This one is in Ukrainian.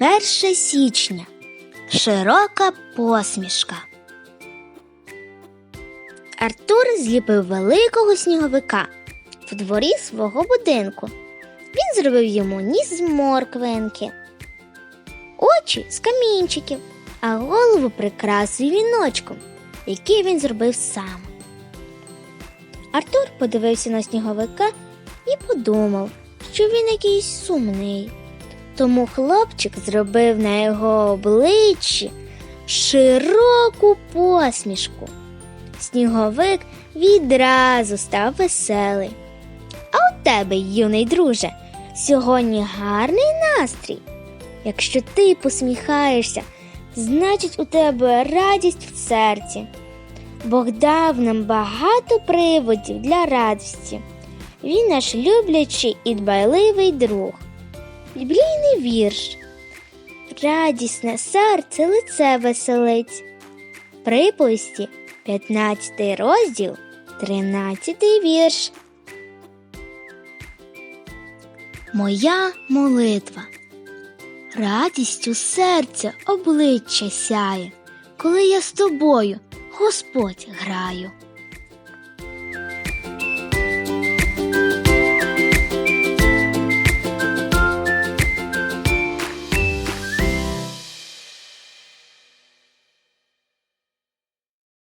1 січня. Широка посмішка. Артур зліпив великого сніговика в дворі свого будинку. Він зробив йому ніс з морквинки, очі з камінчиків, а голову прикрасив віночком, який він зробив сам. Артур подивився на сніговика і подумав, що він якийсь сумний. Тому хлопчик зробив на його обличчі широку посмішку. Сніговик відразу став веселий. А у тебе, юний друже, сьогодні гарний настрій. Якщо ти посміхаєшся, значить у тебе радість в серці. Бог дав нам багато приводів для радості. Він наш люблячий і дбайливий друг. Біблійний вірш. Радісне серце лице веселить. Приповісті, 15 розділ, 13 вірш. Моя молитва. Радістю серця обличчя сяє, коли я з тобою, Господь, граю.